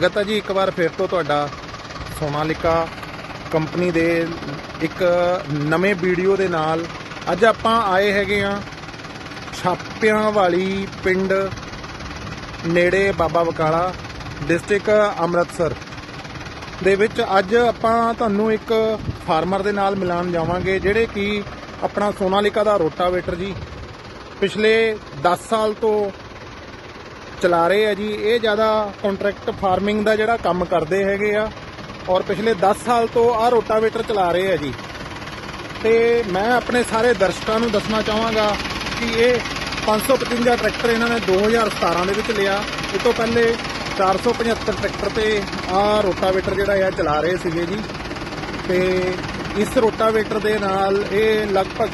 ਸਵਾਗਤ ਹੈ ਜੀ ਇੱਕ ਵਾਰ ਫਿਰ ਤੋਂ ਤੁਹਾਡਾ ਸੋਨਾਲਿਕਾ ਕੰਪਨੀ ਦੇ ਇੱਕ ਨਵੇਂ ਵੀਡੀਓ ਦੇ ਨਾਲ। ਅੱਜ ਆਪਾਂ ਆਏ ਹੈਗੇ ਆ ਛਾਪਿਆਂ ਵਾਲੀ ਪਿੰਡ ਨੇੜੇ ਬਾਬਾ ਬਕਾਲਾ ਡਿਸਟ੍ਰਿਕਟ ਅੰਮ੍ਰਿਤਸਰ ਦੇ ਵਿੱਚ। ਅੱਜ ਆਪਾਂ ਤੁਹਾਨੂੰ ਇੱਕ ਫਾਰਮਰ ਦੇ ਨਾਲ ਮਿਲਾਨ ਜਾਵਾਂਗੇ, ਜਿਹੜੇ ਕਿ ਆਪਣਾ ਸੋਨਾਲਿਕਾ ਦਾ ਰੋਟਾਵੇਟਰ ਜੀ। ਪਿਛਲੇ 10 ਸਾਲ ਤੋਂ ਚਲਾ ਰਹੇ ਆ ਜੀ। ਇਹ ਜ਼ਿਆਦਾ ਕੰਟਰੈਕਟ ਫਾਰਮਿੰਗ ਦਾ ਜਿਹੜਾ ਕੰਮ ਕਰਦੇ ਹੈਗੇ ਆ। ਔਰ ਪਿਛਲੇ 10 ਸਾਲ ਤੋਂ ਆ ਰੋਟਾਵੇਟਰ ਚਲਾ ਰਹੇ ਆ ਜੀ। ਤੇ ਮੈਂ ਆਪਣੇ ਸਾਰੇ ਦਰਸ਼ਕਾਂ ਨੂੰ ਦੱਸਣਾ ਚਾਹਾਂਗਾ ਕਿ ਇਹ 555 ਟਰੈਕਟਰ ਇਹਨਾਂ ਨੇ 2017 ਦੇ ਵਿੱਚ ਲਿਆ। ਇਹ ਤੋਂ ਪਹਿਲੇ 475 ਟਰੈਕਟਰ ਤੇ ਆ ਰੋਟਾਵੇਟਰ ਜਿਹੜਾ ਆ ਚਲਾ ਰਹੇ ਸੀਗੇ ਜੀ। ਤੇ ਇਸ ਰੋਟਾਵੇਟਰ ਦੇ ਨਾਲ ਇਹ ਲਗਭਗ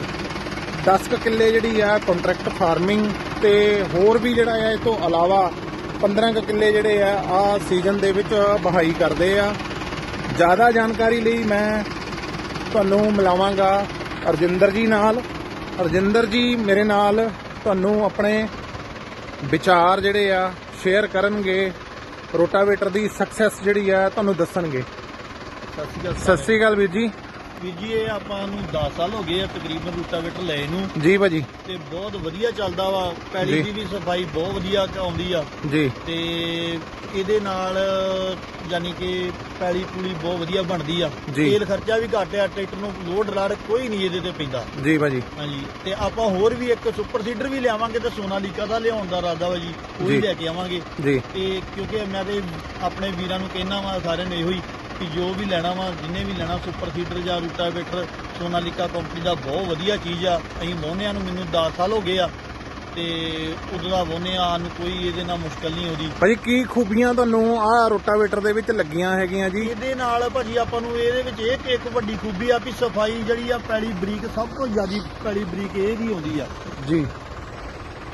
10 ਕੁ ਕਿੱਲੇ ਜਿਹੜੀ ਆ ਕੰਟਰੈਕਟ ਫਾਰਮਿੰਗ ਤੇ ਹੋਰ ਵੀ ਜਿਹੜਾ ਆ ਇਹ ਤੋਂ ਇਲਾਵਾ 15 ਕੁ ਕਿੱਲੇ ਜਿਹੜੇ ਆ ਆ ਸੀਜ਼ਨ ਦੇ ਵਿੱਚ ਬਹਾਈ ਕਰਦੇ ਆ। ਜ਼ਿਆਦਾ ਜਾਣਕਾਰੀ ਲਈ ਮੈਂ ਤੁਹਾਨੂੰ ਮਿਲਾਵਾਂਗਾ ਅਰਜਿੰਦਰ ਜੀ ਨਾਲ। ਅਰਜਿੰਦਰ ਜੀ ਮੇਰੇ ਨਾਲ ਤੁਹਾਨੂੰ ਆਪਣੇ ਵਿਚਾਰ ਜਿਹੜੇ ਆ ਸ਼ੇਅਰ ਕਰਨਗੇ। ਰੋਟਾਵੇਟਰ ਦੀ ਸਕਸੈਸ ਜਿਹੜੀ ਆ ਤੁਹਾਨੂੰ ਦੱਸਣਗੇ। ਸਤਿ ਸ੍ਰੀ ਅਕਾਲ ਵੀਰ ਜੀ। ਵੀਰ ਜੀ ਇਹ ਆਪਾਂ ਨੂੰ 10 ਸਾਲ ਹੋ ਗਏ ਆ ਤਕਰੀਬਨ ਰੂਟਾਵੇਟਰ ਲਏ ਨੂੰ। ਜੀ ਭਾਜੀ। ਤੇ ਬਹੁਤ ਵਧੀਆ ਚੱਲਦਾ ਵਾ। ਪੈਲੀ। ਦੀ ਵੀ ਸਫ਼ਾਈ ਬਹੁਤ ਵਧੀਆ ਆਉਂਦੀ ਆ। ਜੀ। ਤੇ ਇਹਦੇ ਨਾਲ ਯਾਨੀ ਕਿ ਪੈਲੀ ਪੂਲੀ ਬਹੁਤ ਵਧੀਆ ਬਣਦੀ ਆ। ਤੇਲ ਖਰਚਾ ਵੀ ਘੱਟ ਆ ਟਰੈਕਟਰ ਨੂੰ ਲੋਡ ਰਾੜ ਕੋਈ ਨਹੀਂ ਇਹਦੇ ਤੇ ਪੈਂਦਾ। ਜੀ ਭਾਜੀ। ਹਾਂਜੀ। ਤੇ ਆਪਾਂ ਹੋਰ ਵੀ ਇੱਕ ਸੁਪਰ ਸੀਡਰ ਵੀ ਲਿਆਵਾਂਗੇ ਤੇ ਸੋਨਾਲੀਕਾ ਦਾ ਲਿਆਉਣ ਦਾ ਇਰਾਦਾ ਵਾ ਜੀ ਉਹ। ਵੀ ਲੈ ਕੇ ਆਵਾਂਗੇ। ਤੇ ਕਿਉਂਕਿ ਮੈਂ ਤੇ ਆਪਣੇ ਵੀਰਾਂ ਨੂੰ ਕਹਿਣਾ ਵਾ ਸਾਰਿਆਂ ਨੇ ਇਹੋ ਹੀ ਕਿ ਜੋ ਵੀ ਲੈਣਾ ਵਾ ਜਿੰਨੇ ਵੀ ਲੈਣਾ ਸੁਪਰ ਸੀਡਰ ਜਾਂ ਰੂਟਾਵੇਟਰ ਸੋਨਾਲੀਕਾ ਕੰਪਨੀ ਦਾ ਬਹੁਤ ਵਧੀਆ ਚੀਜ਼ ਆ। ਅਸੀਂ ਮੋਹਨਿਆਂ ਨੂੰ ਮੈਨੂੰ 10 ਸਾਲ ਹੋ ਗਏ ਆ ਤੇ ਉਦੋਂ ਦਾ ਮੋਹਨਿਆਂ ਨੂੰ ਕੋਈ ਇਹਦੇ ਨਾਲ ਮੁਸ਼ਕਲ ਨਹੀਂ ਆਉਂਦੀ। ਭਾਜੀ ਕੀ ਖੂਬੀਆਂ ਤੁਹਾਨੂੰ ਆ ਰੋਟਾਵੇਟਰ ਦੇ ਵਿੱਚ ਲੱਗੀਆਂ ਹੈਗੀਆਂ ਜੀ? ਇਹਦੇ ਨਾਲ ਭਾਜੀ ਆਪਾਂ ਨੂੰ ਇਹਦੇ ਵਿੱਚ ਇਹ ਇੱਕ ਵੱਡੀ ਖੂਬੀ ਆ ਵੀ ਸਫ਼ਾਈ ਜਿਹੜੀ ਆ ਪੈਲੀ ਬਰੀਕ ਸਭ ਤੋਂ ਜ਼ਿਆਦੀ ਪੈਲੀ ਬਰੀਕ ਇਹ ਦੀ ਆਉਂਦੀ ਆ। ਜੀ।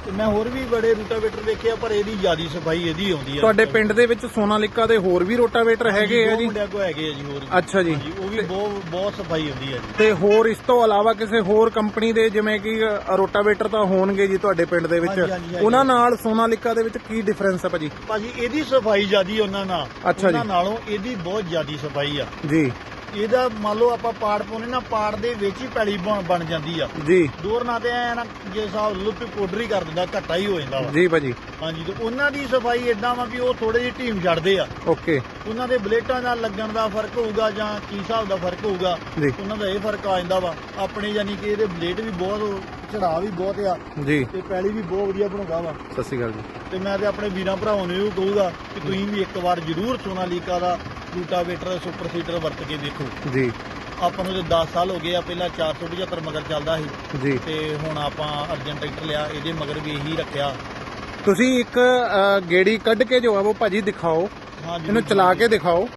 ਤੇ ਮੈਂ ਹੋਰ ਵੀ ਬੜੇ ਰੂਟਾਵੇਟਰ ਦੇਖੇ ਆ ਪਰ ਇਹਦੀ ਜ਼ਿਆਦੀ ਸਫ਼ਾਈ ਇਹਦੀ ਆਉਂਦੀ ਆ। ਤੁਹਾਡੇ ਪਿੰਡ ਦੇ ਵਿੱਚ ਸੋਨਾਲਿਕਾ ਦੇ ਹੋਰ ਵੀ ਰੋਟਾਵੇਟਰ ਹੈਗੇ ਆ ਜੀ? ਮੁੰਡਿਆਂ ਕੋ ਹੈਗੇ ਆ ਜੀ ਹੋਰ ਵੀ। ਅੱਛਾ ਜੀ। ਹਾਂਜੀ ਉਹ ਵੀ ਬਹੁਤ ਬਹੁਤ ਸਫ਼ਾਈ ਹੁੰਦੀ ਆ ਜੀ। ਤੇ ਹੋਰ ਇਸ ਤੋਂ ਇਲਾਵਾ ਕਿਸੇ ਹੋਰ ਕੰਪਨੀ ਦੇ ਜਿਵੇਂ ਕਿ ਰੋਟਾਵੇਟਰ ਤਾਂ ਹੋਣਗੇ ਜੀ ਤੁਹਾਡੇ ਪਿੰਡ ਦੇ ਵਿੱਚ। ਹਾਂਜੀ, ਹਾਂਜੀ, ਹਾਂਜੀ। ਉਹਨਾਂ ਨਾਲ ਸੋਨਾਲਿਕਾ ਦੇ ਵਿੱਚ ਕੀ ਡਿਫਰੈਂਸ ਹੈ ਭਾਜੀ? ਭਾਜੀ ਇਹਦੀ ਸਫ਼ਾਈ ਜ਼ਿਆਦੀ ਉਹਨਾਂ ਨਾਲ। ਅੱਛਾ ਜੀ। ਉਹਨਾਂ ਨਾਲੋਂ ਇਹਦੀ ਬਹੁਤ ਜ਼ਿਆਦੀ ਸਫ਼ਾਈ ਆ। ਜੀ। ਇਹਦਾ ਮੰਨ ਲਓ ਆਪਾਂ ਪਾੜ ਪਾਉਨੇ ਨਾ ਪਾੜ ਦੇ ਵਿੱਚ ਹੀ ਪੈਲੀ ਬਣ ਬਣ ਜਾਂਦੀ ਆ। ਜੀ। ਦੂਰ ਨਾ ਤੇ ਐ ਨਾ ਜੇ ਹਿਸਾਬ ਲੁੱਪ ਪਾਊਡਰ ਹੀ ਕਰ ਦਿੰਦਾ ਘੱਟਾ ਹੀ ਹੋ ਜਾਂਦਾ ਵਾ। ਜੀ ਭਾਜੀ। ਹਾਂਜੀ ਤੇ ਉਹਨਾਂ ਦੀ ਸਫ਼ਾਈ ਇਦਾਂ ਵਾ ਵੀ ਉਹ ਥੋੜੇ ਜਿਹੀ ਢੀਮ ਛੱਡਦੇ ਆ। ਓਕੇ। ਉਹਨਾਂ ਦੇ ਬਲੇਟਾਂ ਦਾ ਲੱਗਣ ਦਾ ਫ਼ਰਕ ਹੋਊਗਾ ਜਾਂ ਕੀ ਹਿਸਾਬ ਦਾ ਫ਼ਰਕ ਹੋਊਗਾ ਜੀ। ਉਹਨਾਂ ਦਾ ਇਹ ਫ਼ਰਕ ਆ ਜਾਂਦਾ ਵਾ। ਆਪਣੇ ਯਾਨੀ ਕਿ ਇਹਦੇ ਬਲੇਟ ਵੀ ਬਹੁਤ ਚੜਾ ਵੀ ਬਹੁਤ ਆ ਜੀ। ਤੇ ਪੈਲੀ ਵੀ ਬਹੁਤ ਵਧੀਆ ਬਣਾਉਂਦਾ ਵਾ। ਸਤਿ ਸ਼੍ਰੀ ਅਕਾਲ ਜੀ। ਤੇ ਮੈਂ ਤੇ ਆਪਣੇ ਵੀਰਾਂ ਭਰਾਵਾਂ ਨੂੰ ਇਹ ਕਹੂੰਗਾ ਕਿ ਤੁਸੀਂ ਵੀ ਇੱਕ ਵਾਰ ਜ਼ਰੂਰ ਸੋਨਾਲੀਕਾ ਦਾ ਰੂਟਾਵੇਟਰ ਸੁਪਰ ਸੀਡਰ ਵਰਤ ਕੇ ਦੇਖੋ। ਜੀ। ਆਪਾਂ ਨੂੰ ਤੇ 10 ਸਾਲ ਹੋ ਗਏ ਆ ਪਹਿਲਾਂ 475 ਮਗਰ ਚੱਲਦਾ ਸੀ। ਜੀ। ਤੇ ਹੁਣ ਆਪਾਂ ਅਰਜਨ ਟਰੈਕਟਰ ਲਿਆ ਇਹਦੇ ਮਗਰ ਵੀ ਇਹੀ ਰੱਖਿਆ। ਤੁਸੀਂ ਇੱਕ ਅ, ਗੇੜੀ ਕੱਢ ਕੇ ਜੋ ਆ ਉਹ ਭਾਜੀ ਦਿਖਾਓ। ਹਾਂ ਜੀ ਇਹਨੂੰ ਚਲਾ ਕੇ ਦਿਖਾਓ।